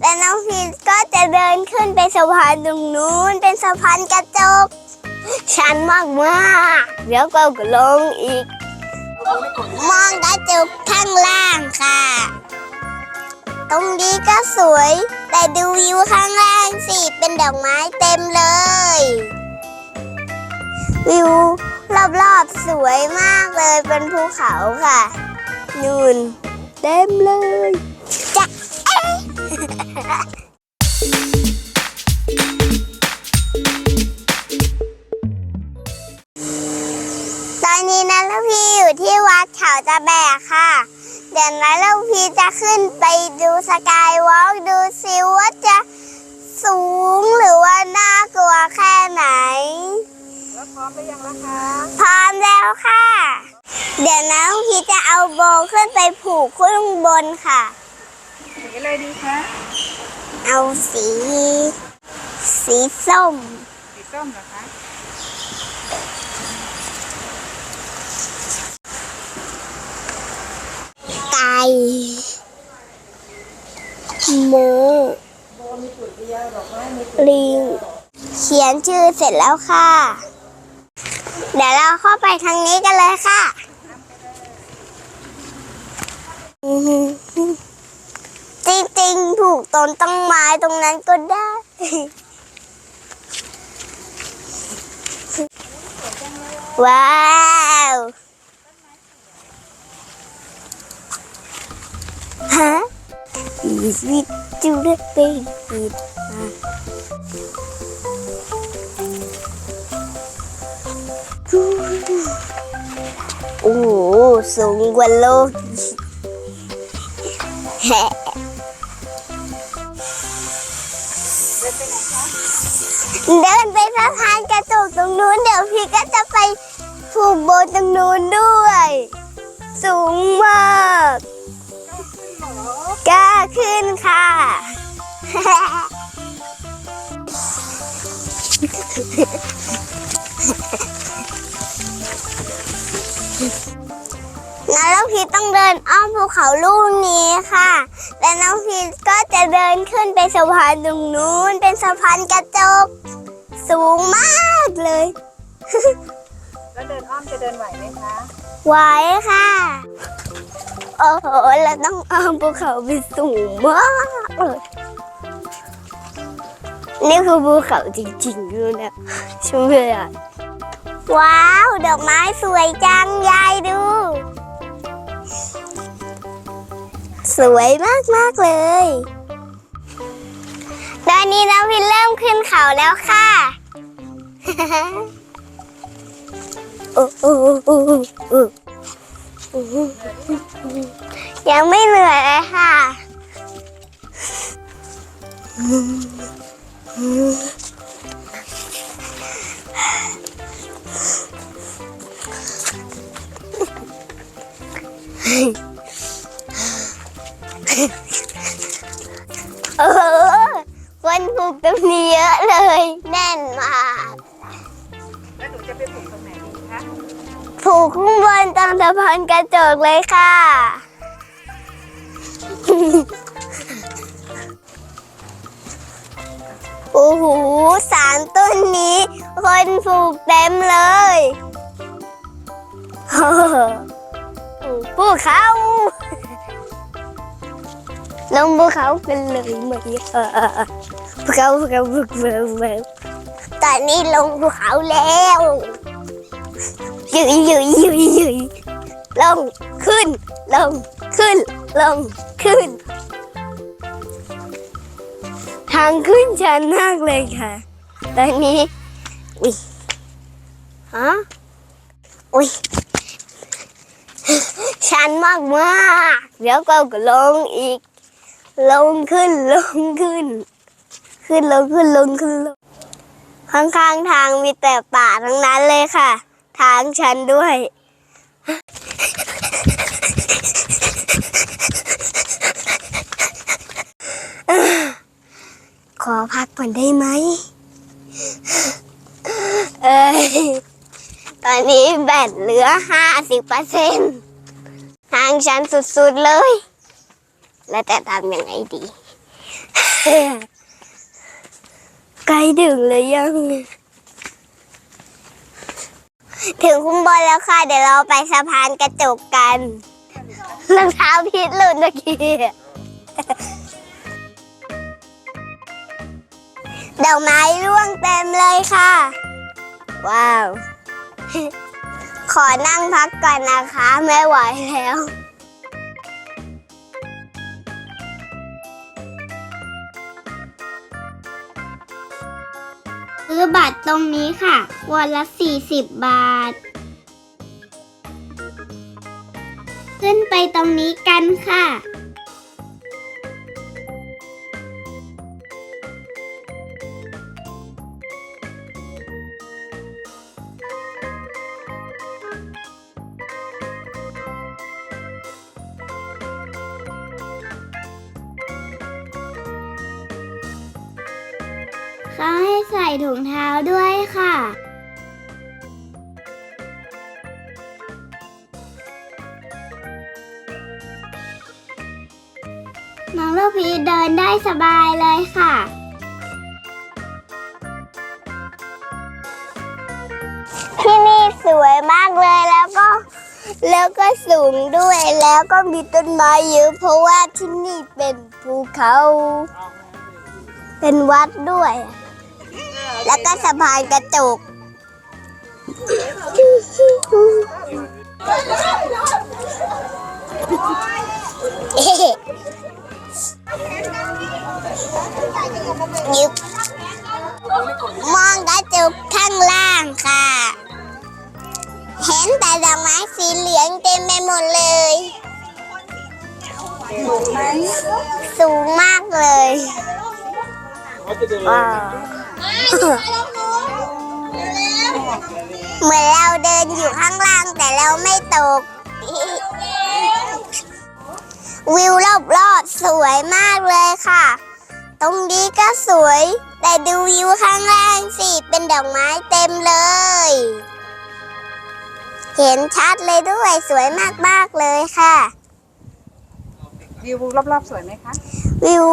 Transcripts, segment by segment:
และน้องพีก็จะเดินขึ้นไปสะพานตรงนู้น เป็นสะพานกระจก ชันมากมากเดี๋ยวก็ลงอีก มองกระจกข้างล่างค่ะ ตรงนี้ก็สวย แต่ดูวิวข้างล่างสิเป็นดอกไม้เต็มเลย วิวรอบๆสวยมากเลยเป็นภูเขาค่ะ นูนเต็มเลย ตอนนี้นะลูกพี่อยู่ที่วัดเขาตะแบกค่ะ เดี๋ยวนะลูกพี่จะขึ้นไปดูสกายวอล์กดูซิว่าจะสูงหรือว่าน่ากลัวแค่ไหน แล้วพร้อมหรือยังล่ะคะพร้อมแล้วค่ะ เดี๋ยวนะลูกพี่จะเอาโบขึ้นไปผูกขึ้นบนค่ะ สีอะไรดีคะ เอาสี สีส้ม สีส้มเหรอคะ ไก่หมูลิงเขียนชื่อเสร็จแล้วค่ะ เดี๋ยวเราเข้าไปทางนี้กันเลยค่ะ จริงๆถูกต้นต้นไม้ตรงนั้นก็ได้ ว้าวฮะ Is it to the baby? โอ้โหสูงกว่าโลก เดินไปสะพานกระจกตรงนู้นเดี๋ยวพี่ก็จะไปผูกโบตรงนู้นด้วย สูงมากขึ้นเหรอกล้าขึ้นค่ะน้องพีต้องเดินอ้อมภูเขาลูกนี้ค่ะ และน้องพีก็จะเดินขึ้นไปสะพานตรงนู้น เป็นสะพานกระจก สูงมากเลย แล้วเดินอ้อมจะเดินไหวไหมคะไหวค่ะ โอ้โหเราต้องอ้อมภูเขาไปสูงมากเลยนี่คือภูเขาจริงๆด้วยนะช่วยเลยอะว้าว ดอกไม้สวยจัง ยายดู สวยมากๆเลย ตอนนี้น้องพินเริ่มขึ้นเขาแล้วค่ะ โอ้โอ้โอ้โอ้โอ้ยังไม่เหนื่อยเลยค่ะเออคนผูกตรงนี้เยอะเลย แน่นมากแล้วหนูจะไปปลูกตรงไหนดีคะผูกข้างบนตรงสะพานกระจกเลยค่ะ โอ้โหสามต้นนี้ คนผูกเต็มเลยภูเขา ลงภูเขากันเลยไหมเออภูเขาภูเขาภูเขาภูเขาตอนนี้ลงภูเขาแล้วยืยยืยยืยยืยลงขึ้น ลงขึ้น ลงขึ้น ทางขึ้นชันมากเลยค่ะ ตอนนี้ อุ้ยฮะอุ้ยชันมากมากเดี๋ยวก็ลงอีก ลงขึ้นลงขึ้น ขึ้นลงขึ้นลงขึ้นลงข้างๆทางมีแต่ป่าทั้งนั้นเลยค่ะ ทางชันด้วย ขอพักก่อนได้ไหมเอ้ยตอนนี้แบตเหลือห้าสิบเปอร์เซ็นทางชันสุดๆเลย แล้วแต่ทำยังไงดี ใกล้ถึงเลยยัง ถึงคุ้มบนแล้วค่ะ เดี๋ยวเราไปสะพานกระจกกันรองเท้าพิษหลุดเมื่อกี้ดอกไม้ร่วงเต็มเลยค่ะ ว้าว ขอนั่งพักก่อนนะคะ ไม่ไหวแล้ว อบัตรตรงนี้ค่ะ วันละ 40 บาท ขึ้นไปตรงนี้กันค่ะ เขาให้ใส่ถุงเท้าด้วยค่ะ น้องลูกพีเดินได้สบายเลยค่ะที่นี่สวยมากเลยแล้วก็ แล้วก็สูงด้วยแล้วก็มีต้นไม้เยอะเพราะว่าที่นี่เป็นภูเขา เป็นวัดด้วย แล้วก็สะพานกระจกยึบมองกระจกข้างล่างค่ะ เห็นแต่ดอกไม้สีเหลืองเต็มไปหมดเลยถูกไหมสูงมากเลยว้าว เหมือนเราเดินอยู่ข้างล่างแต่เราไม่ตก วิวรอบๆสวยมากเลยค่ะ ตรงนี้ก็สวย แต่ดูวิวข้างล่างสิเป็นดอกไม้เต็มเลย เห็นชัดเลยด้วยสวยมากๆเลยค่ะ วิวรอบๆสวยไหมคะ วิว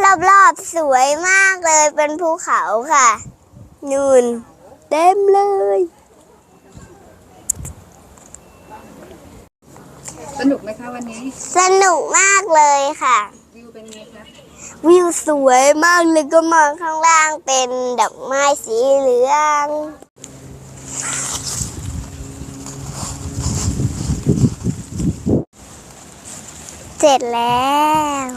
รอบๆสวยมากเลยเป็นภูเขาค่ะ นู่นเต็มเลย สนุกไหมคะวันนี้ สนุกมากเลยค่ะ วิวเป็นไงคะวิวสวยมากเลยก็มองข้างล่างเป็นดอกไม้สีเหลืองเสร็จแล้ว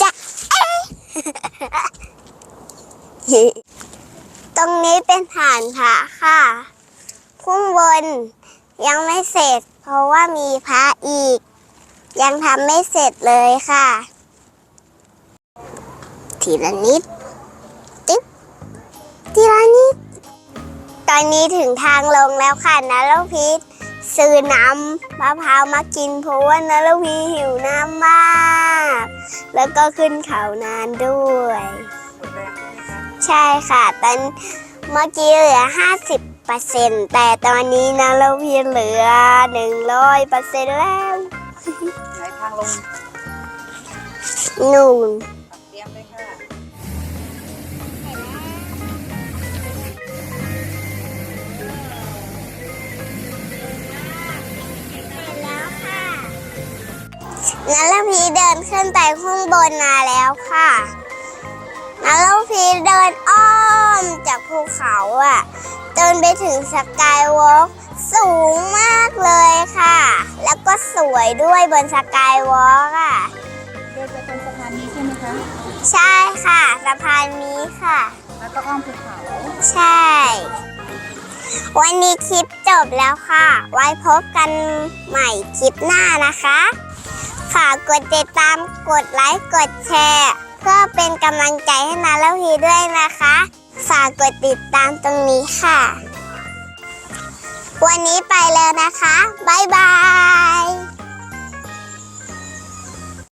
จะเอ๊ะ ตรงนี้ เป็นฐานพระค่ะข้างบนยังไม่เสร็จ เพราะว่ามีพระอีก ยังทำไม่เสร็จเลยค่ะ ทีละนิดติ๊บทีละนิด ตอนนี้ถึงทางลงแล้วค่ะนะลูกพีชซื้อน้ำมะพร้าวมากินเพราะว่านะลูกพีหิวน้ำมาก แล้วก็ขึ้นเขานานด้วย ใช่ค่ะตอน เมื่อกี้เหลือ 50เปอร์เซ็นต์แต่ตอนนี้นะเราเพียงเหลือ 100เปอร์เซ็นต์แล้วไหนทางลงนู่นเตรียมเลยค่ะแล้วค่ะนั้นเราพีเดินขึ้นไปข้างบนมาแล้วค่ะ นั้นเราพีเดินอ้อมจากภูเขาอะจนไปถึงสกายวอล์กสูงมากเลยค่ะ แล้วก็สวยด้วยบนสกายวอล์กอะเดินไปตรงสะพานนี้ใช่ไหมคะ ใช่ค่ะสะพานนี้ค่ะ แล้วก็อ้อมภูเขาใช่ วันนี้คลิปจบแล้วค่ะ ไว้พบกันใหม่คลิปหน้านะคะ ฝากกดติดตามกดไลค์กดแชร์ เพื่อเป็นกำลังใจให้นาแล้วพีด้วยนะคะ ฝากกดติดตามตรงนี้ค่ะ วันนี้ไปแล้วนะคะ บ๊ายบาย